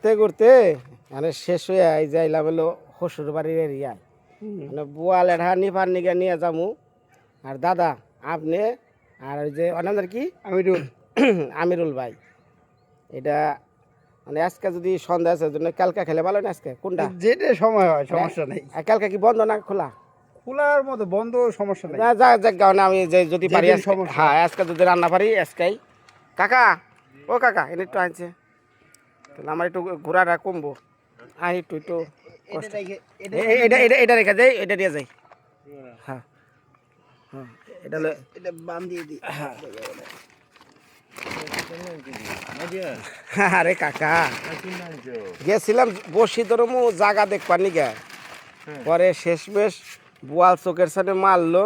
ঘুরতে ঘুরতে মানে শেষ হয়ে এই যাইলাম হলো শ্বশুর বাড়ির এরিয়া মানে বোয়াল এঢা নিফার নিগে নিয়ে যামু। আর দাদা আপনি আর ওই যে অনাদের কি? আমিরুল। আমিরুল ভাই। এটা মানে আজকে যদি সন্ধ্যা আছে জন্য কালকা খেলে ভালো না আজকে? কোনটা? যেটা সময় হয় সমস্যা নেই। কালকা কি বন্ধ না খোলা? খোলার মতো বন্ধ সমস্যা নেই। না যা যাক না আমি যে যদি পারি। হ্যাঁ আজকে যদি রান্না পারি আজকেই। কাকা ও কাকা এনে একটু আনছে। তাহলে আমার একটু ঘোরাটা কমবো। আর একটু একটু এটা এটা এটা রেখে যাই এটা দিয়ে যাই। হ্যাঁ। হ্যাঁ এটা দিয়ে দিই আরে কাকা। গেছিলাম বসি ধরমু জায়গা দেখবার নিগে। পরে শেষমেশ বোয়াল চোখের সামনে মারলো।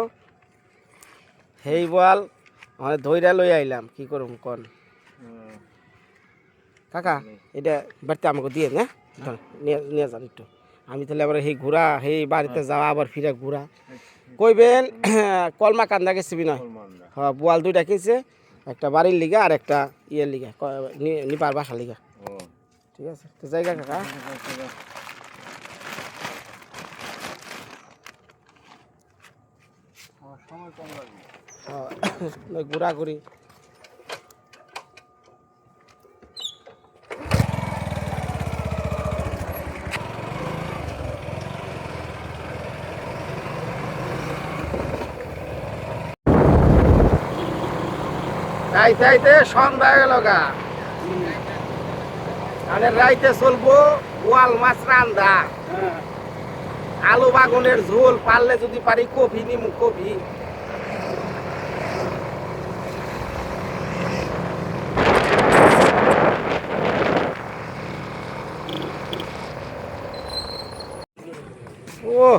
সেই বোয়াল মানে ধৈরা লই আইলাম। কি করুম কন? কাকা এটা বাড়িতে আমাকে দিয়ে না নিয়ে যান একটু। আমি তাহলে আবার সেই ঘোরা সেই বাড়িতে যাওয়া আবার ফিরে ঘোরা কইবেন কলমা কান্দা গেছি নয় হ্যাঁ বোয়াল দুইটা কিনছে একটা বাড়ির লিগা আর একটা ইয়ের লিগা নিপার বাসার লিগা। ঠিক আছে তো জায়গা কাকা। হ্যাঁ, ঘোরাঘুরি। যাইতে যাইতে সন্ধ্যা গেল গা। মানে রাইতে চলবো গোয়াল মাছ রান্দা। আলু বাগুনের ঝোল পারলে যদি পারি কফি নিমু কফি। ও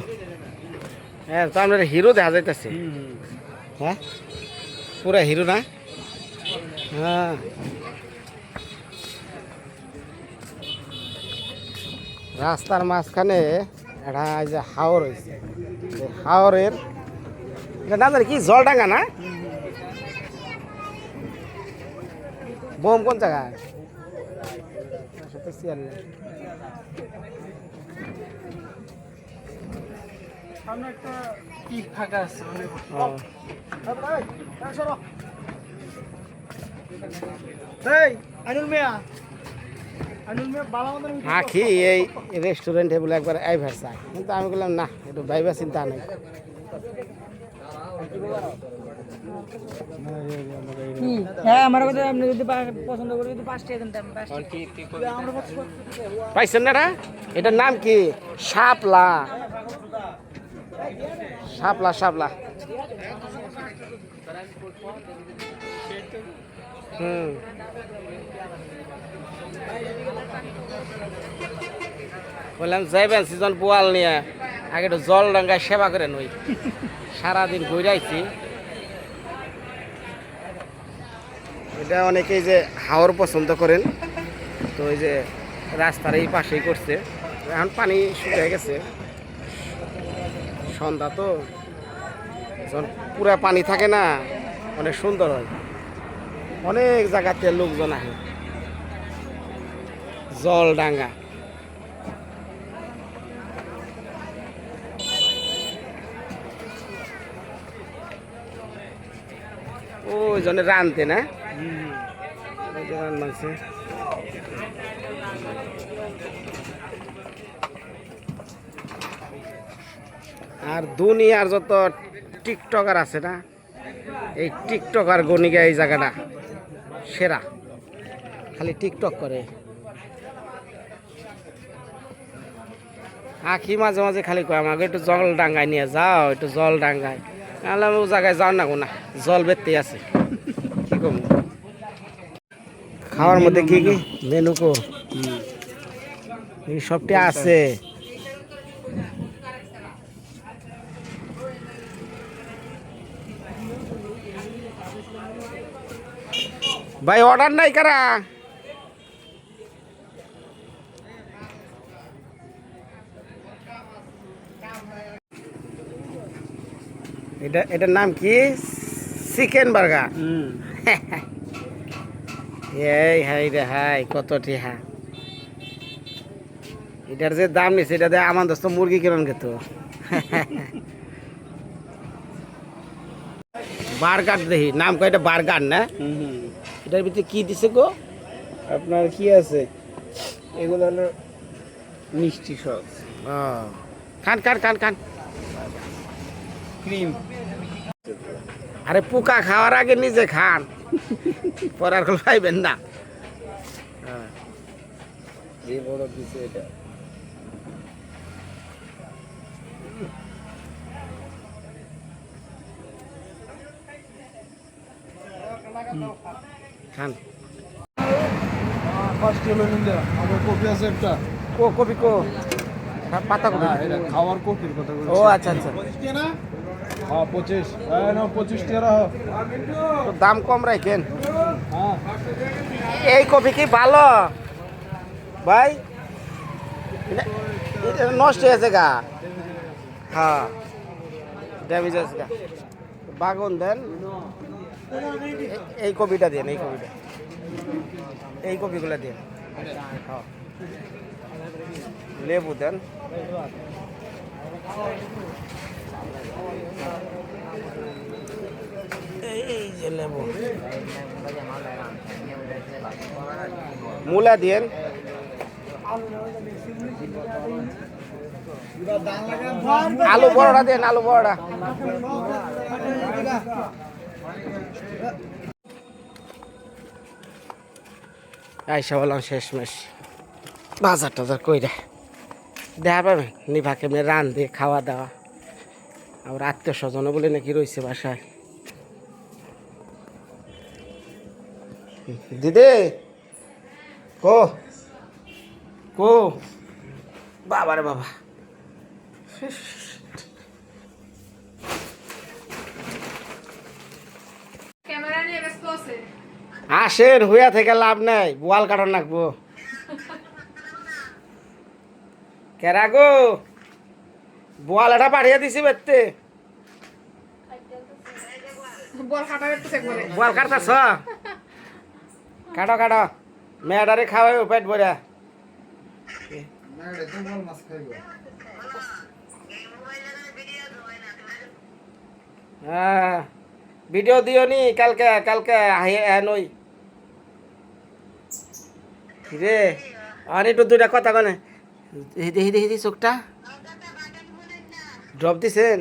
হ্যাঁ তো আপনার হিরো দেখা যাইতেছে। হ্যাঁ? পুরা হিরো না? হ্যাঁ। রাস্তার মাঝখানে একটা যে হাওর হয়েছে হাওরের এটা না জানি কি জলডাঙ্গা না? বোম কোন জায়গায়? সামনে একটা ফাঁকা আছে অনেক ও। এই আনুল মিয়া আনুল মিয়া বালা মতন আখি এই রেস্টুরেন্টে বলে একবার আইভার চাই কিন্তু আমি বললাম না একটু ভাইবা চিন্তা নেই। হ্যাঁ আমার কথা আপনি যদি পছন্দ করে যদি পাঁচটা দেন তো আমি পাঁচটা পাইছেন না এটার নাম কি? শাপলা। শাপলা শাপলা। বললাম, যাইবেন, সিজন পোয়াল নিয়ে। আগে একটু জল ডাঙ্গায় সেবা করেন ওই সারাদিন ঘুরাইছি। এটা অনেকেই যে হাওর পছন্দ করেন, তো ওই যে রাস্তার এই পাশেই করছে। এখন পানি শুকিয়ে গেছে। সন্ধ্যা তো পুরা পানি থাকে না, অনেক সুন্দর হয়। অনেক জায়গাতে লোকজন আহে। জল ডাঙ্গা। জন্য রানতে না? আর দুনিয়ার যত টিকটকার আছে না, এই টিকটকার গণিকা এই জায়গাটা। সেরা। খালি টিকটক করে। আখি মাঝে মাঝে খালি কয়, আমাকে একটু জল ডাঙ্গায় নিয়ে যাও, একটু জল ডাঙ্গায়। নাহলে ও জায়গায় যাও না গো, না, জল বেরতে আছে। কি কম খাওয়ার মধ্যে কি কি? মেনু কো। সবটি আছে। ভাই অর্ডার নাই কারা? এটা এটার নাম কি? Chicken burger. এই হাই রে হাই কত টিহা। এটার যে দাম নিছে এটা দিয়ে আমার দোস্ত মুরগি কিরণ খেত। বার্গার দেখি নাম কয় এটা বার্গার না? এটার ভিতরে কি দিছে গো? আপনার কি আছে? এগুলো হলো মিষ্টি সস। খান খান খান খান। ক্রিম। আরে পোকা খাওয়ার আগে নিজে খান। পরে আর কোনো পাইবেন না। হ্যাঁ। যে বড় দিছে এটা। খান। ফার্স্ট হলো নিলে আমার কপি আছে একটা কো। কপি কো পাতা কপি। হ্যাঁ এটা খাওয়ার কপির কথা বলছি। ও আচ্ছা আচ্ছা। হ্যাঁ পঁচিশ। হ্যাঁ না পঁচিশ টাকা তো দাম কম রাখেন। হ্যাঁ। এই কপি কি ভালো? ভাই নষ্ট হয়েছে গা। হ্যাঁ ড্যামেজ আছে গা। বাগুন দেন। এই কপিটা দেন, এই কপিটা। এই কপিগুলো দেন। হ্যাঁ। লেবু দেন। এই যে লেবু। মূলা দিয়েন আলু বড়টা দেন, আলু বড়টা আইসা বললাম শেষমেশ। বাজার টাজার কইরা দেখা পাবেন নিভা কেমনি রান দিয়ে খাওয়া দাওয়া। আবার আত্মীয় স্বজনও বলে নাকি রয়েছে বাসায়। দিদি! কো? কো? বাবারে বাবা ক্যামেরা নিয়ে ব্যস্ত আছে আসেন হুইয়া থেকে লাভ নাই বোয়াল কাটন রাখব। কেরা গো বোয়াল এটা পাঠিয়ে দিছি বেতে বোয়াল কাটতাছ? কাটো কাটো। মেয়েটারে খাওয়াই পেট ভরা। হ্যাঁ ভিডিও দিও নি কালকে কালকে নই রে আনি তো দুইটা কথা কনে। হিদি হিদি হিদি চোখটা। ড্রপ দিছেন?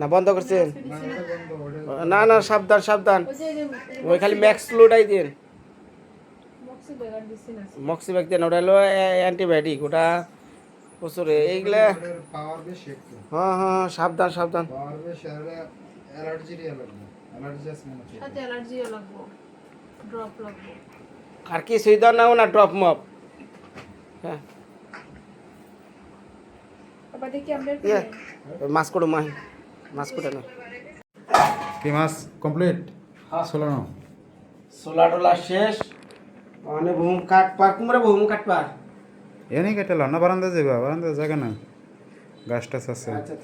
না বন্ধ করছেন? না না সাবধান সাবধান। ওই খালি ম্যাক্স লোডাই দিন মক্সি ব্যাগ দেন ওটা হলো অ্যান্টিবায়োটিক ওটা প্রচুর এইগুলা একটু। হ্যাঁ হ্যাঁ সাবধান সাবধান। আর অ্যালার্জি অ্যালার্জি আছে মনে হচ্ছে। সাথে অ্যালার্জিও লাগবো ড্রপ লাগবো। আর কি সুইদার নাও না ড্রপ মপ হ্যাঁ। আবার দেখি আমরা ইয়ে মাছ করো মাহি মাছ করে না কি মাছ কমপ্লিট ষোলো ন সোলা টোলা শেষ। মানে কাট পার কাট পার না বারান্দা যাবা বারান্দা জায়গা নাই। গাছ টাছ আছে। আচ্ছা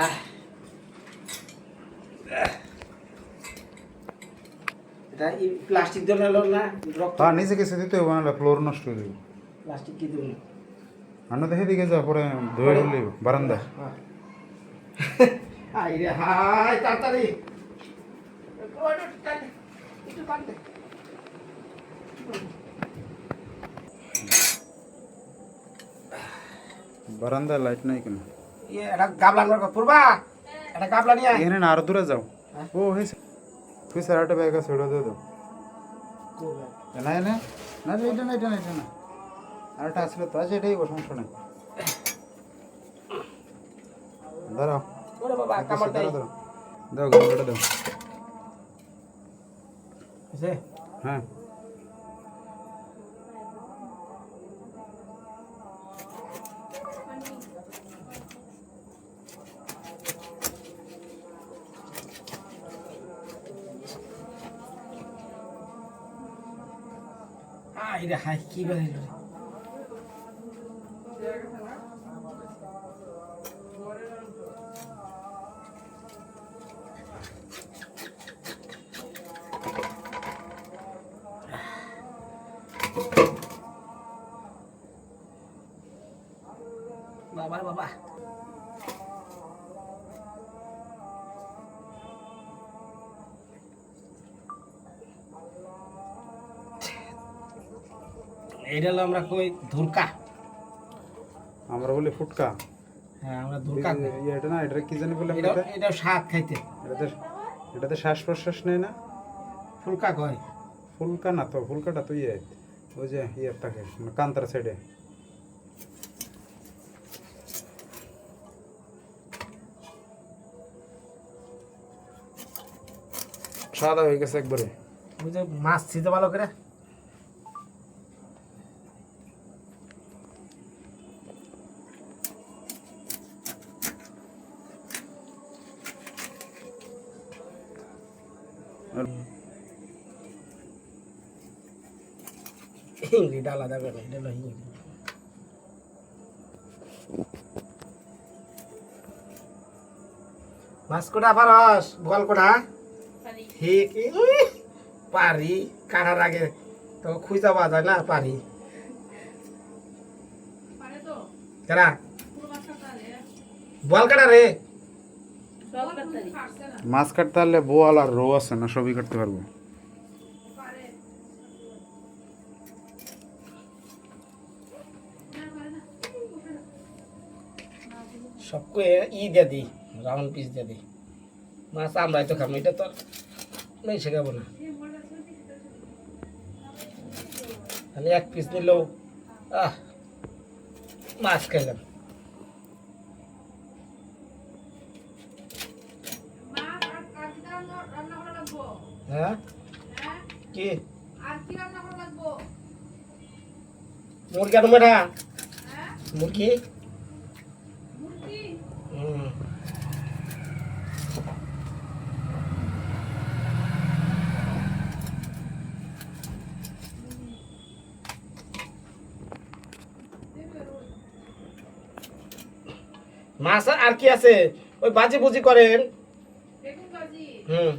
আহ। এটা প্লাস্টিক ধরে হলো না হ্যাঁ নিচে কিছু দিতে হবে নাহলে ফ্লোর নষ্ট হয়ে যাবে প্লাস্টিক কি দেবো আন্ন দেখে দিকে যা পরে ধুয়ে ফেললি বারান্দা। আই রে হাই তাড়াতাড়ি। একটু টান দে। বারান্দা লাইট নাই কেন? ইয়ে এটা গাবলা আনবার এটা গাবলা নিয়ে আয়। এখানে না আরও দূরে যাও। ও হয়েছে। তুই স্যার একটা ব্যাগ আছে ওটা দিয়ে দাও। না এনে না। এটা না এটা না এটা না আরেকটা আসলে তো আছে এটাই সমস্যা নাই দাঁড়াও। দাও গামলাটা দাও। হ্যাঁ। রে হাই কি বাহিল বাবা বাবা এইটা হলো আমরা কই ধুরকা। আমরা বলি ফুটকা। হ্যাঁ আমরা ধুরকা কই। এটা না এটা কি জানি বললাম এটা এটা? এটা স্বাদ খাইতে। এটাতে এটাতে শ্বাস প্রশ্বাস নেই না? ফুলকা কয়? ফুলকা না তো ফুলকাটা তো ইয়ে ওই যে ইয়ে থাকে মানে কান্তার সাইডে সাদা হয়ে গেছে একবারে। বুঝে মাছ ছিতে ভালো করে? হিংড়িটা আলাদা করে এটা হলো হিংড়ি মাছ কোটা পারস বল কোটা ঠিক পারি। কাটার আগে তো খুঁজা পাওয়া যায় না পারি। পারে বল কাটা রে? মাছ কাটতে পারলে বোয়াল আর রো আছে না সবই কাটতে পারব। সবকে ই দিয়ে দিই রাউন্ড পিস দিয়ে দিই। মাছ আমরাই তো খাব, এটা তো নেই শেখাবো না। আমি এক পিস নিলেও আহ, মাছ খাইলাম মা আর আর কি রান্না রান্না করা লাগবো হ্যাঁ? কি? আর মুরগি আনো মেটা মুরগি হুম মাছ আর কি আছে? ওই বাজি বুজি করেন। হুম।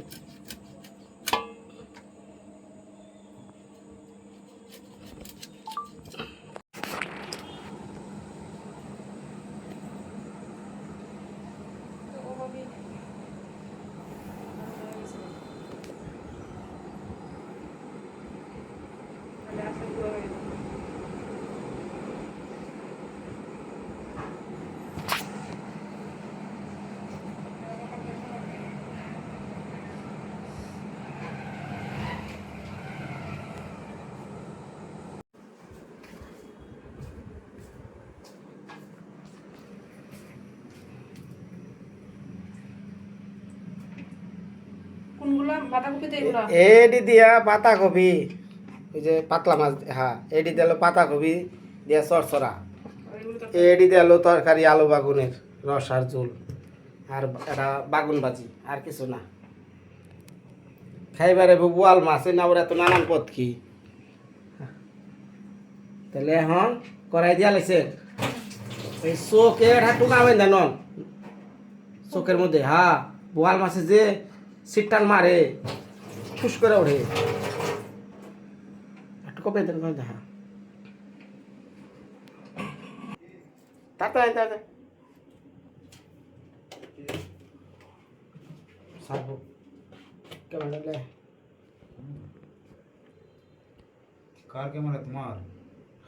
এডি দিয়া পাতাকপি ওই যে পাতলা মাছ হ্যাঁ এডি দিল পাতাকপি দিয়া চরচরা এডি দিল তরকারি আলু বাগুনের রস আর ঝোল। আর এটা বাগুন ভাজি আর কিছু না। খাইবারে বোয়াল মাছ না ওরা তো নানান পথ কি। তাহলে এখন করাই দিয়া লাগছে এই চোখে এটা টুকা বেন দেন চোখের মধ্যে হ্যাঁ বোয়াল মাছে যে সিটটান মারে ফুস করে ওঠে একটু কপে দেন হ্যাঁ তাতে তাতে সারবো কেমন লাগলে কার ক্যামেরা তোমার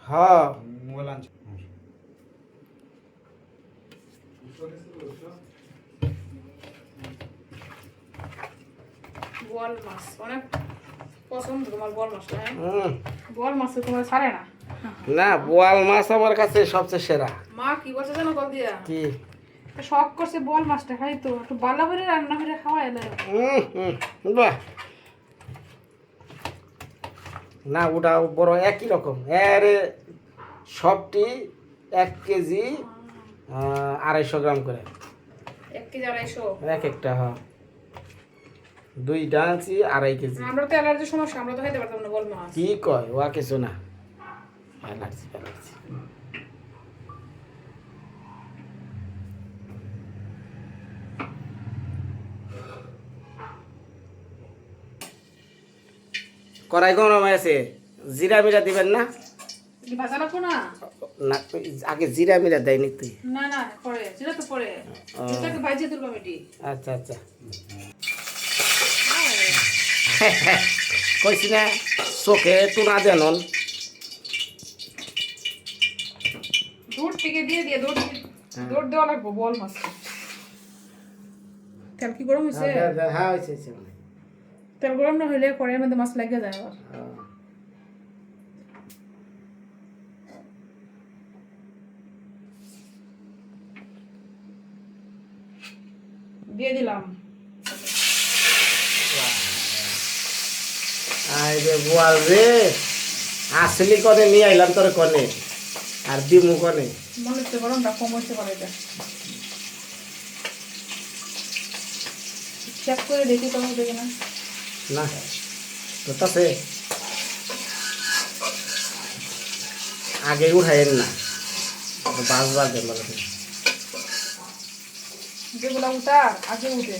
হ্যাঁ মোবাইল আনছো মাছ অনেক পছন্দ তোমার মাছটা হ্যাঁ মাছ তোমার ছাড়ে না? না বোয়াল মাছ আমার কাছে সবচেয়ে সেরা। মা কি বলছে জানো কল দিয়া? কি? শখ করছে মাছটা খাই তো একটু বালা করে রান্না করে খাওয়া এলে হুম, হুম, বাহ। না ওটা বড় একই রকম। এর সবটি এক কেজি আড়াইশো গ্রাম করে। এক কেজি আড়াইশো? এক একটা হ্যাঁ। দুইটা আনছি আড়াই কেজি। আমরা তো অ্যালার্জির সমস্যা আমরা তো খাইতে পারতাম না মাছ কি কয়? ওয়া কিছু না। Allergy allergy. কড়াই গরম আছে জিরা মিরা দিবেন না? আগে জিরা মিরা দেয়নি তুই। না না পরে। সেটা তো পরে। আচ্ছা আচ্ছা। কইছি না চোখে টুনা দেন দৌড় থেকে দিয়ে দিয়ে দৌড় দৌড় দেওয়া লাগবো বল মাছ। তেল কি গরম হয়েছে হ্যাঁ হয়েছে হয়। তেল গরম না হইলে কড়াইয়ের মধ্যে মাছ লাগে যায় আবার। হ্যাঁ। দিয়ে দিলাম। আই রে বুয়াল রে। আসলি কনে নিয়ে আইলাম তোর কনে। আর দিমু কনে। মনে হচ্ছে গরমটা কম হচ্ছে পারে এটা। চেক করে দেখি কেমন দেখে না না তো তাতে আগে উঠাইন না। বাস বাস দেন যেগুলো উঠার আগে উঠে।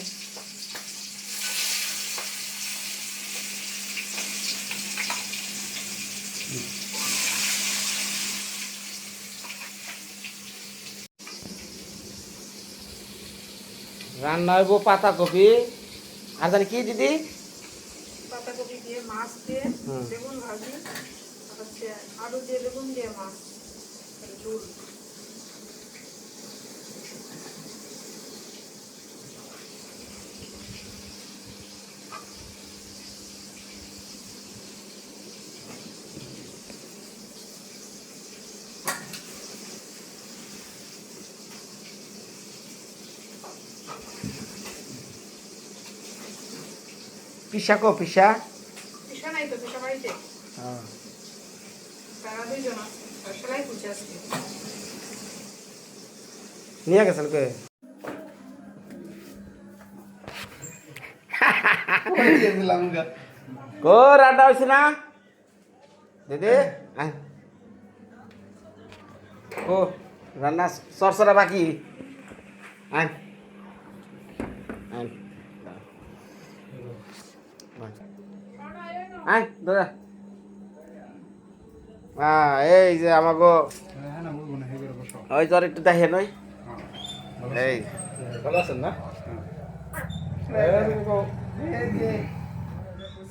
রান্না হইব পাতাকপি। আর জানি কি দিদি? পাতাকপি দিয়ে মাছ দিয়ে। বেগুন ভাজি হচ্ছে আলু দিয়ে বেগুন দিয়ে মাছ ঝুল। পিসা কো পিসা? পিসা নাই তো পিসা বাড়িতে। তারা দুইজন আছে সেলাই করছে আজকে নিয়ে গেছেন কে কো রান্না হয়েছে না? দিদি। ও রান্না সরসরা বাকি? আয়। আয় দাদা হ্যাঁ এই যে আমাকে ওই তোর একটু দেখে নই এই। ভালো আছেন না?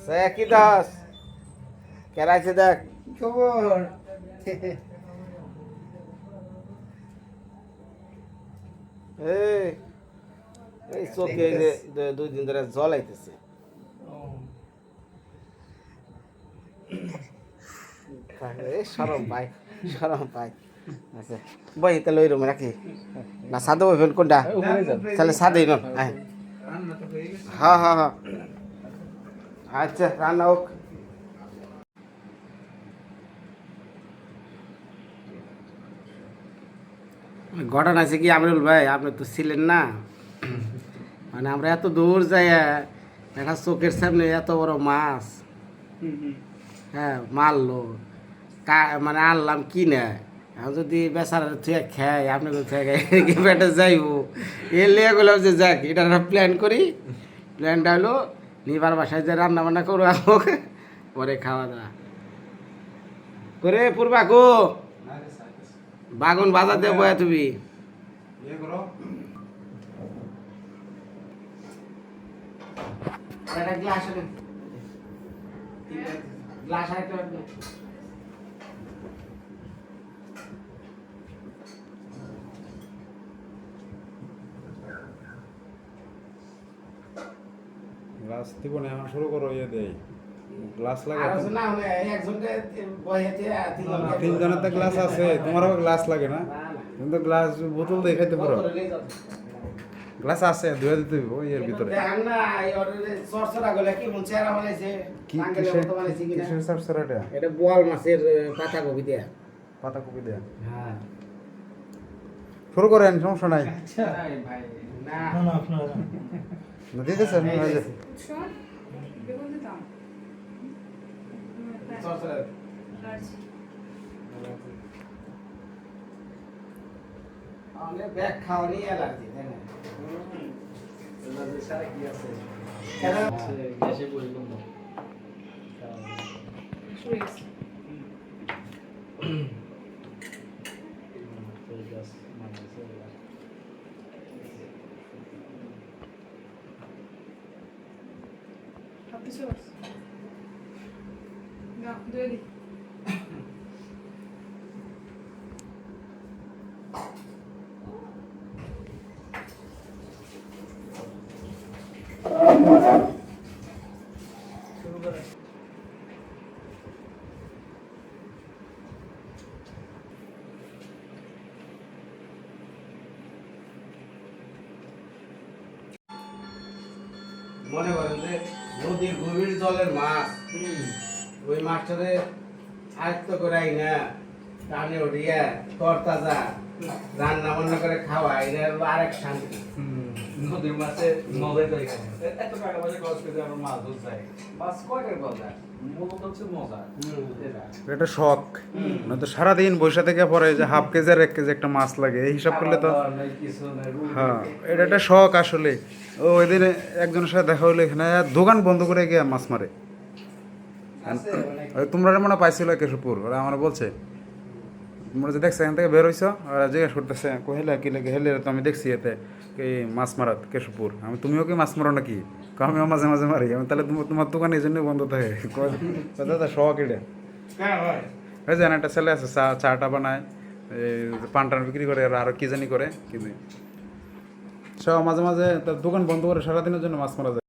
সে কি দাস কেরাইছে দেখ। খবর? এই এই চোখে এই যে দু- দুই দিন ধরে জল আইতেছে এই সরম পাই সরম পাই আচ্ছা বই তাহলে ওই রুমে রাখি। না সাদা বইবেন কোনটা? তাহলে সাদেই নন হ্যাঁ। হ্যাঁ হ্যাঁ হ্যাঁ আচ্ছা রান্না হোক। ঘটনা আছে কি আমরুল ভাই? আপনি তো ছিলেন না। মানে আমরা এত দূর যাই একটা চোখের সামনে এত বড় মাছ। হ্যাঁ মারলো। মানে আনলাম কিনে। আমি যদি বেচার থেকে খাই, আপনি থেকে কি পেটে যাইব? এ লিয়ে গেলাম যে যাক, এটা একটা প্ল্যান করি। প্ল্যানটা হলো, নিবার বাসায় যে রান্না বান্না করব আমাকে, পরে খাওয়া দাওয়া। করে পূর্বাকু বাগুন বাজার দেবো তুমি। গ্লাস গ্লাস গ্লাস দিব না এখন শুরু করো ইয়ে দেই। গ্লাস লাগে তিনজনের তো গ্লাস আছে তোমারও গ্লাস লাগে না? তুমি তো গ্লাস বোতল দিয়ে খাইতে পারো। গ্লাস আছে ধুয়ে দিতে হইব এর ভিতরে। সরসরা কি কিসের কিসের সাবসারাটা এটা? বোয়াল মাছের পাতা কপি দেয়া। পাতা কপি দেয়া? হ্যাঁ। শুরু করেন সমস্যা নাই। না। না না আপনারা না দিতেছেন ওই যে শোন বেগুন দিতাম সরসরা রাজি অনেক ব্যাগ খাওয়ানি অ্যালার্জি তাই না শুয়ে গেছে হাত দিছো? না, ধুয়ে দিই। নদীর গভীর জলের মাছ। ওই মাছটারে আয়ত্ত করাই না টানে উঠিয়া তরতাজা রান্না বান্না করে খাওয়া এটা হলো আরেক শান্তি। নদীর মাছে মজাই তো এখানে এত টাকা পয়সা খরচ করে আমার মাছ ধরতে মাছ কয়টার কথা এটা শখ। নয়তো সারাদিন বসে থেকে পরে যে হাফ কেজি আর এক কেজি একটা মাছ লাগে এই হিসাব করলে তো হ্যাঁ এটা একটা শখ আসলে। ও ওই দিনে একজনের সাথে দেখা হলো এখানে দোকান বন্ধ করে গিয়ে মাছ মারে। তোমরা মনে পাইছিল কেশবপুর ওরা আমার বলছে। তোমরা যে দেখছ এখান থেকে বের হইছো ওরা জিজ্ঞেস করতেছে কহিলা কি লাগে? হেলে তো আমি দেখছি এতে এই মাছ মারাত কেশবপুর। আমি তুমিও কি মাছ মারো নাকি? আমিও মাঝে মাঝে মারি। আমি তাহলে তোমার দোকান এই জন্যই বন্ধ থাকে। দাদা শখ এটা। ওই জান একটা ছেলে আছে চা চাটা বানায় এই পান টান বিক্রি করে আর আরও কি জানি করে কিন্তু সব মাঝে মাঝে তার দোকান বন্ধ করে সারাদিনের জন্য মাছ মারা যায়।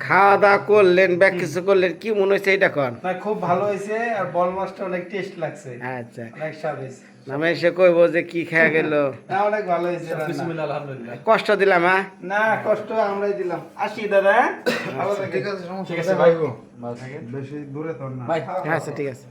খাওয়া দাওয়া করলেন ব্যাগ কিছু করলেন কি মনে হয়েছে এটা কন? খুব ভালো হয়েছে আর বল মাছটা অনেক টেস্ট লাগছে। আচ্ছা। অনেক স্বাদ হয়েছে। নামে এসে কইবো যে কি খেয়ে গেল। না অনেক ভালো হয়েছে বিসমিল্লাহ আলহামদুলিল্লাহ। কষ্ট দিলাম হ্যাঁ? না কষ্ট আমরাই দিলাম। আসি দাদা হ্যাঁ? ভালো থাকে ঠিক আছে ঠিক আছে ভাই। ভালো বেশি দূরে তো না। ভাই। আচ্ছা ঠিক আছে।